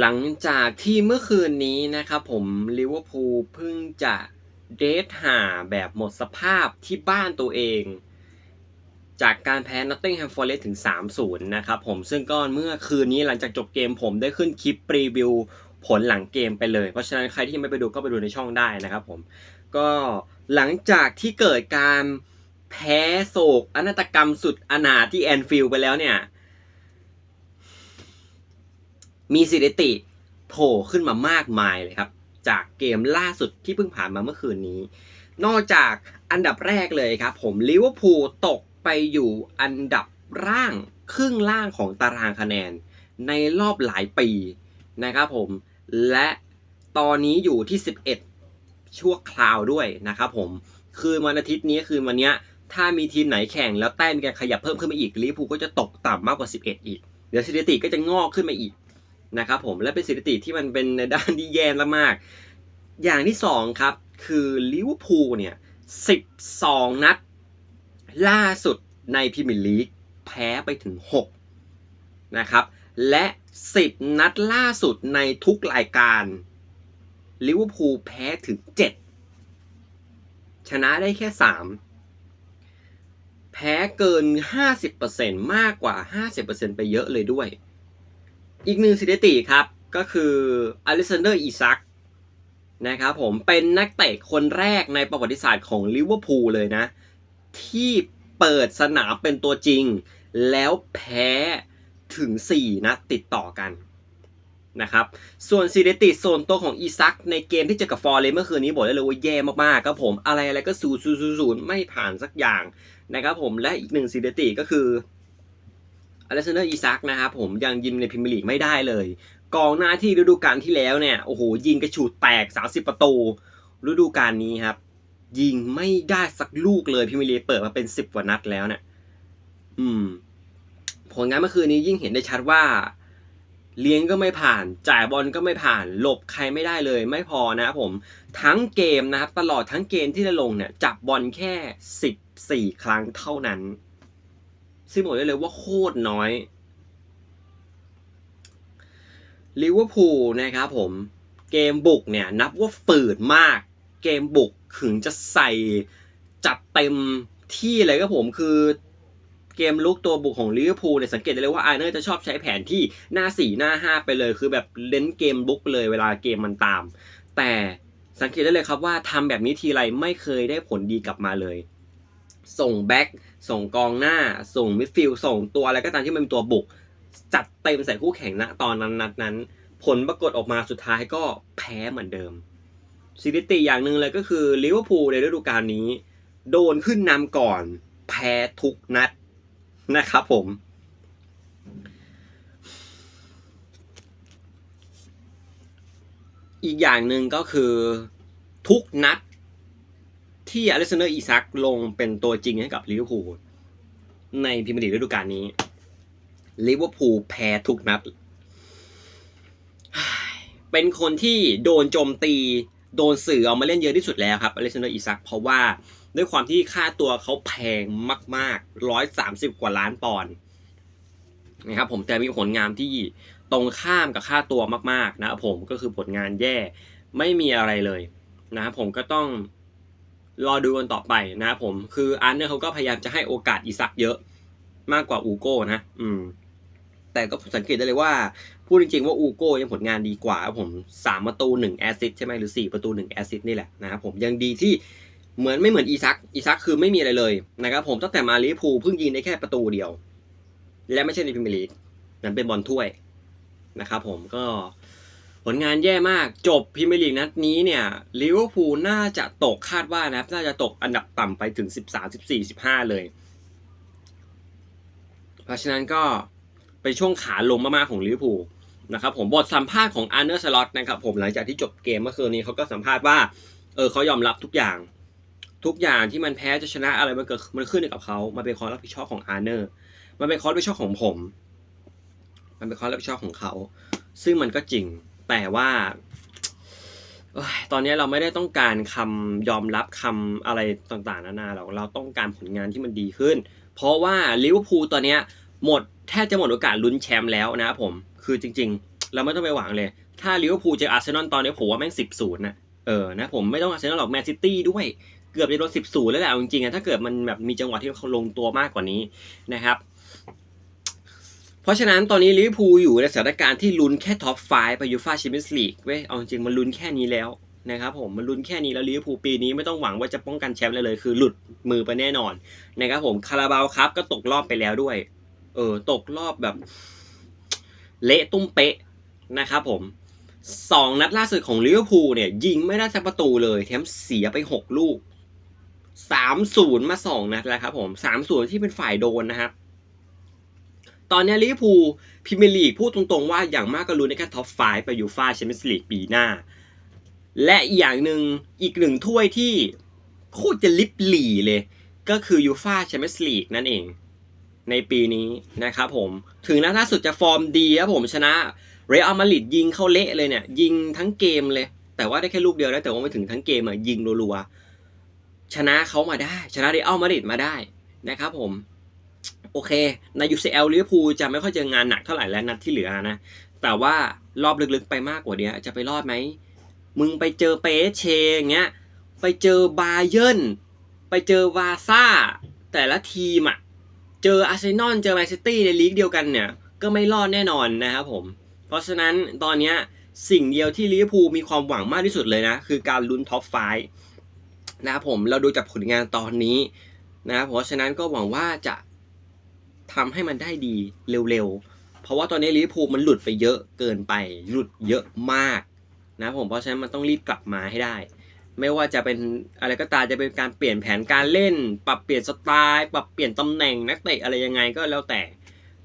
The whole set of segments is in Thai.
หลังจากที่เมื่อคืนนี้นะครับผมลิเวอร์พูลเพิ่งจะเดทหาแบบหมดสภาพที่บ้านตัวเอง จากการแพ้ Nottingham Forest ถึง 3-0 นะครับผมซึ่งก็เมื่อคืนนี้หลังจากจบเกมผมได้ขึ้นคลิปรีวิวผลหลังเกมไปเลย เพราะฉะนั้นใครที่ไม่ไปดูก็ไปดูในช่องได้นะครับผม ก็หลังจากที่เกิดการแพ้โศกอนาตกรรมสุดอนาที่แอนฟิลไปแล้วเนี่ย มีสถิติโผล่ขึ้นมามากมายเลยครับ จากเกมล่าสุดที่เพิ่งผ่านมาเมื่อคืนนี้ นอกจากอันดับแรกเลยครับ ผมลิเวอร์พูลตกไปอยู่อันดับร่างครึ่งล่างของตารางคะแนน ในรอบหลายปีนะครับผมและตอนนี้อยู่ที่ 11 ชั่วคราวด้วยนะครับผมคืนวันอาทิตย์นี้คืนวันเนี้ยถ้ามีทีมไหนแข่งแล้วแต้มกันขยับเพิ่มขึ้นมาอีกลิเวอร์พูลก็จะตกต่ำมากกว่า 11 อีก เดี๋ยวสถิติก็จะงอกขึ้นมาอีก นะครับผมและเป็นสถิติที่มันเป็นในด้านที่แย่มากๆอย่างที่สองครับคือลิเวอร์พูลเนี่ย12 นัด ล่าสุดในพรีเมียร์ลีกแพ้ไปถึง 6 นะครับ และ 10 นัดล่าสุดในทุกรายการลิเวอร์พูลแพ้ถึง 7 ชนะได้แค่ 3 แพ้เกิน 50%มากกว่า 50%ไปเยอะเลยด้วย อีกหนึ่งสถิติครับ ก็คืออเล็กซานเดอร์อีซักนะครับผมเป็นนักเตะคนแรกในประวัติศาสตร์ของลิเวอร์พูลเลยนะ ที่เปิดสนามเป็นตัวจริง แล้วแพ้ถึง 4นัดติดต่อกันนะครับส่วนสถิติส่วนตัวของอีซักในเกมที่เจอกับฟอร์เรสเมื่อคืนนี้บอกได้เลยว่าแย่มากๆครับผมอะไรอะไรก็ศูนย์ศูนย์ศูนย์ศูนย์ไม่ผ่านสักอย่างนะครับผมและอีกหนึ่งสถิติก็คือ อเล็กซานเดอร์อีซักนะครับผมยังยิงในพรีเมียร์ลีกไม่ได้เลย กองหน้าที่ฤดูกาลที่แล้วเนี่ยโอ้โหยิงกระฉูดแตก 30 ประตูฤดูกาลนี้ครับ ยิงไม่ได้สักลูกเลยพรีเมียร์ลีกเปิดมาเป็น 10กว่านัดแล้วเนี่ยอืม ผลงานเมื่อคืนนี้ยิ่งเห็นได้ชัดว่า เลี้ยงก็ไม่ผ่าน จ่ายบอลก็ไม่ผ่าน หลบใครไม่ได้เลย ไม่พอนะครับผม ทั้งเกมนะครับ ตลอดทั้งเกมที่ได้ลงเนี่ย จับบอลแค่ 14 ครั้งเท่านั้น ซึ่งบอกได้เลยว่าโคตรน้อยลิเวอร์พูลนะครับผมเกมบุกเนี่ยนับว่าฝืดมาก เกมบุกถึงจะใส่จัดเต็มที่เลยครับผมคือเกมลุกตัวบุกของลิเวอร์พูลเนี่ยสังเกตได้เลยว่าไอเนอร์จะชอบใช้แผนที่หน้า 4 หน้า 5 ไปเลย คือแบบเล่นเกมบุกเลยเวลาเกมมันตาม แต่สังเกตได้เลยครับว่าทำแบบนี้ทีไรไม่เคยได้ผลดีกลับมาเลย ส่งแบ็กส่งกองหน้า ส่งมิดฟิลด์ส่งตัวอะไรก็ตามที่มันเป็นตัวบุก จัดเต็มใส่คู่แข่งณตอนนั้นนัดนั้น ผลปรากฏออกมาสุดท้ายก็แพ้เหมือนเดิมสถิติอย่างหนึ่งเลยก็คือลิเวอร์พูลในฤดูกาลนี้ โดนขึ้นนำก่อน แพ้ทุกนัดนะครับผม อีกอย่างหนึ่งก็คือทุกนัด ที่อเล็กซานเดอร์อีซักลงเป็นตัวจริงให้กับลิเวอร์พูลในพรีเมียร์ลีกฤดูกาลนี้ลิเวอร์พูลแพ้ทุกนัด เป็นคนที่โดนโจมตี โดนสื่อเอามาเล่นเยอะที่สุดแล้วครับอเล็กซานเดอร์อีซักเพราะว่าด้วยความที่ค่าตัวเขาแพงมากๆร้อยสามสิบกว่าล้านปอนด์นะครับผมแต่มีผลงานที่ตรงข้ามกับค่าตัวมากๆนะครับผมก็คือผลงานแย่ไม่มีอะไรเลยนะครับผมก็ต้อง รอดูกันต่อไปนะครับผม คืออันเนี่ยเขาก็พยายามจะให้โอกาสอีซักเยอะมากกว่าอูโก้นะ อืม แต่ก็สังเกตได้เลยว่า พูดจริงๆว่าอูโก้ยังผลงานดีกว่าผมสามประตูหนึ่งแอสซิสใช่ไหมหรือสี่ประตูหนึ่งแอสซิสนี่แหละนะครับผมยังดีที่เหมือนไม่เหมือนอีซัก อีซักคือไม่มีอะไรเลยนะครับผมตั้งแต่มาลิพูเพิ่งยิงได้แค่ประตูเดียว และไม่ใช่ในพรีเมียร์ลีกนั้นเป็นบอลถ้วยนะครับผมก็ ผลงานแย่มากจบพรีเมียร์ลีกนัดนี้เนี่ยลิเวอร์พูลน่าจะตกคาดว่านะน่าจะตกอันดับต่ำไปถึงสิบสามสิบสี่สิบห้าเลย เพราะฉะนั้นก็เป็นช่วงขาลงมากๆของลิเวอร์พูลนะครับผมบทสัมภาษณ์ของอาร์เนอร์สล็อตนะครับผมหลังจากที่จบเกมเมื่อคืนนี้เขาก็สัมภาษณ์ว่าเออเขายอมรับทุกอย่าง ทุกอย่างที่มันแพ้จะชนะอะไรมันเกิดมันขึ้นกับเขามันเป็นความรับผิดชอบของอาร์เนอร์มันเป็นความรับผิดชอบของผม มันเป็นความรับผิดชอบของเขา ซึ่งมันก็จริง แต่ว่าตอนนี้เราไม่ได้ต้องการคำยอมรับคำอะไรต่างๆนานาหรอกเราต้องการผลงานที่มันดีขึ้น เพราะว่าลิเวอร์พูลตอนนี้หมดแทบจะหมดโอกาสลุ้นแชมป์แล้วนะครับผมคือจริง ๆ เราไม่ต้องไปหวังเลย ถ้าลิเวอร์พูลเจออาร์เซนอลตอนนี้ผมว่าแม่งสิบศูนย์นะเออนะผมไม่ต้องอาร์เซนอลหรอกแมนซิตี้ด้วยเกือบจะโดนสิบศูนย์แล้วแหละจริงๆถ้าเกิดมันแบบมีจังหวะที่เขาลงตัวมากกว่านี้นะครับ เพราะฉะนั้นตอนนี้ลิเวอร์พูลอยู่ในสถานการณ์ที่ลุ้นแค่ท็อป5ไปยูฟ่าแชมเปี้ยนส์ลีกเว้ยเอาจริงมันลุ้นแค่นี้แล้วนะครับผมมันลุ้นแค่นี้แล้วลิเวอร์พูลปีนี้ไม่ต้องหวังว่าจะป้องกันแชมป์เลยเลยคือหลุดมือไปแน่นอนนะครับผมคาราบาวครับก็ตกรอบไปแล้วด้วย เออตกรอบแบบ เละตุ้มเป๊ะนะครับผมสองนัดล่าสุดของลิเวอร์พูลเนี่ย ยิงไม่ได้สักประตูเลยแถมเสียไปหกลูกสามศูนย์มาสองนัดแล้วครับผมสามศูนย์ที่เป็นฝ่ายโดนนะครับ ตอนนี้ลิเวอร์พูลพรีเมียร์ลีกพูดตรงๆว่าอย่างมากก็รู้ในแค่ท็อป5ไปยูฟ่าแชมเปี้ยนส์ลีกปีหน้า และอีกอย่างหนึ่งอีกหนึ่งถ้วยที่โคตรจะลิบหลีเลย ก็คือยูฟ่าแชมเปี้ยนส์ลีกนั่นเอง ในปีนี้นะครับผมถึงนัดล่าสุดจะฟอร์มดีครับผมชนะเรอัลมาดริดยิงเข้าเละเลยเนี่ย ยิงทั้งเกมเลย แต่ว่าได้แค่ลูกเดียวนะแต่ว่าไม่ถึงทั้งเกมอะยิงรัวๆชนะเขามาได้ ชนะเรอัลมาดริดมาได้นะครับผม โอเค ใน UCL ลิเวอร์พูลจะไม่ค่อยเจองานหนักเท่าไหร่แล้วนัดที่เหลือนะ แต่ว่ารอบลึกๆไปมากกว่านี้จะไปรอดไหม มึงไปเจอเปเชอย่างเงี้ย ไปเจอบาเยิร์นไปเจอวาซ่า แต่ละทีมอะเจออาร์เซนอลเจอแมนซิตี้ในลีกเดียวกันเนี่ย ก็ไม่รอดแน่นอนนะครับผม เพราะฉะนั้นตอนเนี้ยสิ่งเดียวที่ลิเวอร์พูลมีความหวังมากที่สุดเลยนะ คือการลุ้นท็อปไฟนะครับผมเราดูจากผลงานตอนนี้นะครับเพราะฉะนั้นก็หวังว่าจะ ทำให้มันได้ดีเร็วๆ เพราะว่าตอนนี้ลิเวอร์พูลมันหลุดไปเยอะเกินไป หลุดเยอะมากนะผมเพราะฉะนั้นมันต้องรีบกลับมาให้ได้ ไม่ว่าจะเป็นอะไรก็ตามจะเป็นการเปลี่ยนแผนการเล่น ปรับเปลี่ยนสไตล์ปรับเปลี่ยนตำแหน่งนักเตะอะไรยังไงก็แล้วแต่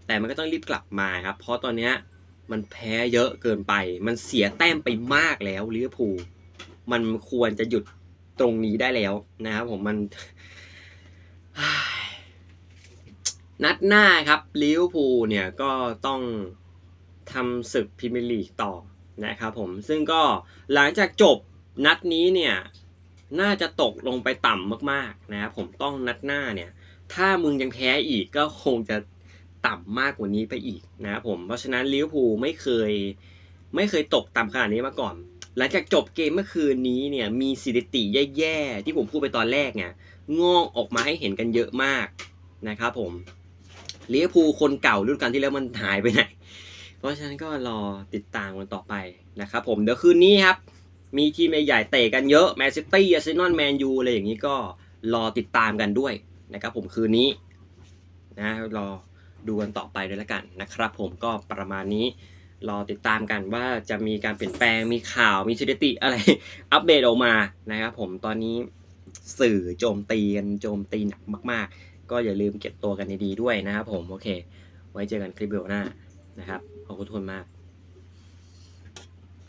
แต่มันก็ต้องรีบกลับมาครับ เพราะตอนนี้มันแพ้เยอะเกินไป มันเสียแต้มไปมากแล้วลิเวอร์พูลมันควรจะหยุดตรงนี้ได้แล้วนะครับผมมัน นัดหน้าครับลิเวอร์พูลเนี่ยก็ต้องทำศึกพรีเมียร์ลีกต่อนะครับผมซึ่งก็หลังจากจบนัดนี้เนี่ยน่าจะตกลงไปต่ำมากๆนะครับผมต้องนัดหน้าเนี่ยถ้ามึงยังแพ้อีกก็คงจะต่ำมากกว่านี้ไปอีกนะครับผมเพราะฉะนั้นลิเวอร์พูลไม่เคยไม่เคยตกต่ำขนาดนี้มาก่อน หลังจากจบเกมเมื่อคืนนี้เนี่ยมีสถิติแย่ๆที่ผมพูดไปตอนแรกเนี่ยงอกออกมาให้เห็นกันเยอะมากนะครับผม ลิเวอร์พูลคนเก่ารุ่นกันที่แล้วมันหายไปไหน เพราะฉะนั้นก็รอติดตามกันต่อไปนะครับผมเดี๋ยวคืนนี้ครับ มีทีมใหญ่ๆเตะกันเยอะแมนซิตี้อาร์เซนอลแมนยูอะไรอย่างนี้ก็รอติดตามกันด้วยนะครับผมคืนนี้นะรอดูกันต่อไปด้วยแล้วกันนะครับผมก็ประมาณนี้รอติดตามกันว่าจะมีการเปลี่ยนแปลงมีข่าวมีสถิติอะไร อัปเดตออกมานะครับผมตอนนี้สื่อโจมตีกันโจมตีหนักมาก ๆ ก็อย่าลืมเก็บตัวกันดีๆด้วยนะครับผม โอเค ไว้เจอกันคลิปวิดีโอหน้านะครับ ขอบคุณทุกคนมาก